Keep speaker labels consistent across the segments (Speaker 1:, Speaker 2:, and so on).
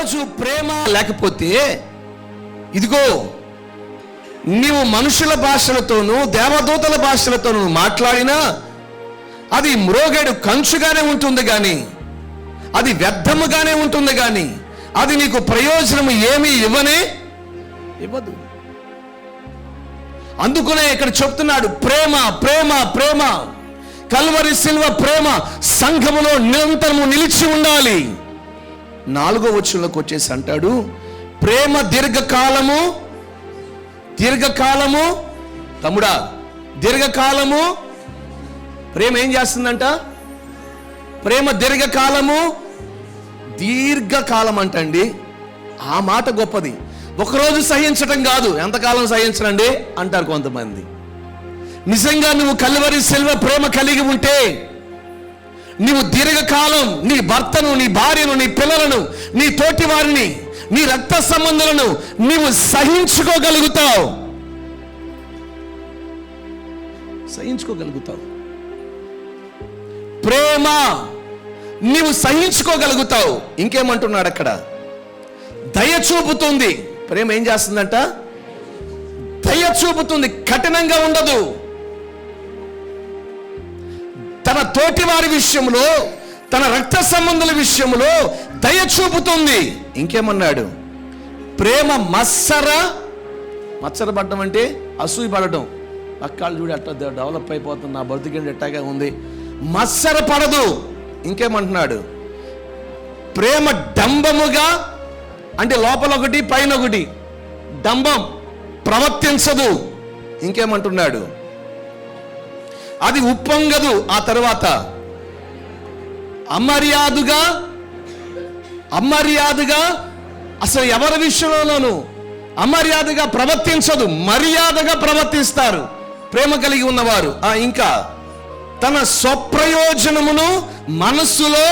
Speaker 1: ఈరోజు ప్రేమ లేకపోతే ఇదిగో నీవు మనుషుల భాషలతోనూ దేవదూతల భాషలతోనూ మాట్లాడినా అది మ్రోగేడు కంచుగానే ఉంటుంది కానీ అది వ్యర్థముగానే ఉంటుంది కానీ అది నీకు ప్రయోజనం ఏమీ ఇవ్వనే ఇవ్వదు. అందుకునే ఇక్కడ చెప్తున్నాడు ప్రేమ ప్రేమ ప్రేమ. కల్వరి సిల్వ ప్రేమ సంఘములో నిరంతరము నిలిచి ఉండాలి. నాలుగో వచనంలోకి వచ్చేసి అంటాడు ప్రేమ దీర్ఘకాలము దీర్ఘకాలము తమ్ముడా దీర్ఘకాలము ప్రేమ ఏం చేస్తుందంట? ప్రేమ దీర్ఘకాలము దీర్ఘకాలం అంటండి. ఆ మాట గొప్పది. ఒకరోజు సహించటం కాదు. ఎంతకాలం సహించరండి? అంటారు కొంతమంది. నిజంగా నువ్వు కలువరి సెల్వ ప్రేమ కలిగి ఉంటే నీవు దీర్ఘకాలం నీ భర్తను నీ భార్యను నీ పిల్లలను నీ తోటి వారిని నీ రక్త సంబంధాలను నీవు సహించుకోగలుగుతావు. సహించుకోగలుగుతావు. ప్రేమ నీవు సహించుకోగలుగుతావు. ఇంకేమంటున్నాడు అక్కడ? దయ చూపుతుంది. ప్రేమ ఏం చేస్తుందంట? దయ చూపుతుంది. కఠినంగా ఉండదు. తన తోటి వారి విషయంలో తన రక్త సంబంధుల విషయంలో దయ చూపుతుంది. ఇంకేమన్నాడు? ప్రేమ మత్సర మత్సర పడడం అంటే అసూయ పడటం పక్కాళ్ళు చూడు అట్లా డెవలప్ అయిపోతుంది. నా బతుకండి ఎట్టాగా ఉంది? మత్సర పడదు. ఇంకేమంటున్నాడు? ప్రేమ డంబముగా అంటే లోపల ఒకటి పైన ఒకటి డంబం ప్రవర్తించదు. ఇంకేమంటున్నాడు? అది ఉప్పొంగదు. ఆ తర్వాత అమర్యాదుగా అమర్యాదగా అసలు ఎవరి విషయంలోనూ అమర్యాదగా ప్రవర్తించదు మర్యాదగా ప్రవర్తిస్తారు. ప్రేమ కలిగి ఉన్నవారు. ఆ ఇంకా తన స్వప్రయోజనమును మనస్సులో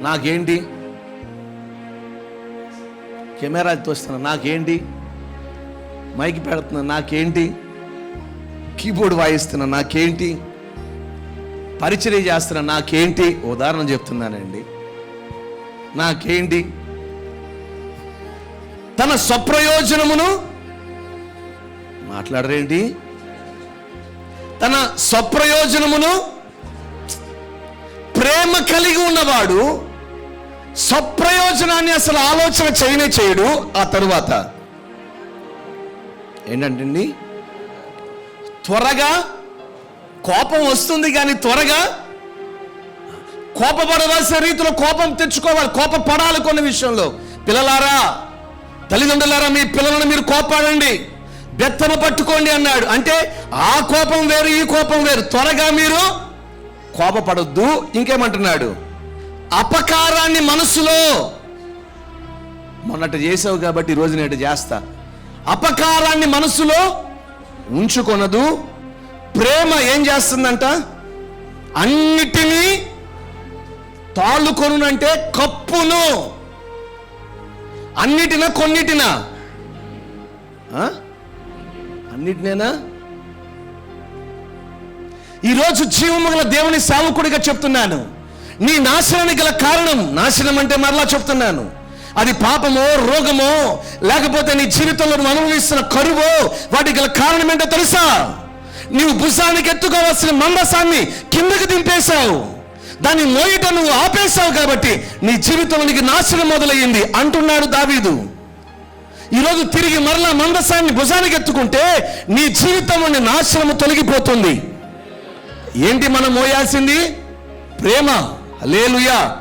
Speaker 1: నాకేంటి? కెమెరా తోస్తున్నా నాకేంటి? మైక్ పెడుతున్నా నాకేంటి? కీబోర్డ్ వాయిస్తున్నా నాకేంటి? పరిచయం చేస్తున్నా నాకేంటి? ఉదాహరణ చెప్తున్నానండి. నాకేంటి? తన స్వప్రయోజనమును మాట్లాడరేంటి? తన స్వప్రయోజనమును ప్రేమ కలిగి ఉన్నవాడు స్వప్రయోజనాన్ని అసలు ఆలోచన చేయనే చేయడు. ఆ తరువాత ఏంటంటండి? త్వరగా కోపం వస్తుంది కానీ త్వరగా కోపపడవలసిన రీతిలో కోపం తెచ్చుకోవాలి కోపపడాలి కొన్ని విషయంలో. పిల్లలారా తల్లిదండ్రులారా మీ పిల్లలను మీరు కోపాడండి. బెత్తను పట్టుకోండి అన్నాడు. అంటే ఆ కోపం వేరు ఈ కోపం వేరు. త్వరగా మీరు కోపపడొద్దు. ఇంకేమంటున్నాడు? అపకారాన్ని మనసులో మొన్నట చేసావు కాబట్టి ఈరోజు నేటి చేస్తా. అపకారాన్ని మనసులో ఉంచుకొనదు. ప్రేమ ఏం చేస్తుందంట? అన్నిటినీ తాళుకొనునంటే కప్పును. అన్నిటినా కొన్నిటినా? అన్నిటినేనా? ఈరోజు జీవము గల దేవుని సేవకుడిగా చెప్తున్నాను. నీ నాశనానికి గల కారణం నాశనం అంటే మరలా చెప్తున్నాను. అది పాపమో రోగమో లేకపోతే నీ జీవితంలో నువ్వు అనుభవిస్తున్న కరువో వాటికి గల కారణం ఏంటో తెలుసా? నీవు భుజానికి ఎత్తుకోవాల్సిన మందసాన్ని కిందకి దింపేశావు. దాన్ని మోయట నువ్వు ఆపేశావు కాబట్టి నీ జీవితంలో నీకు నాశనం మొదలయ్యింది అంటున్నాడు దావీదు. ఈరోజు తిరిగి మరలా మందసాన్ని భుజానికి ఎత్తుకుంటే నీ జీవితంలోని నాశనము తొలగిపోతుంది. ఏంటి మనం మోయాల్సింది? ప్రేమ. లేలుయా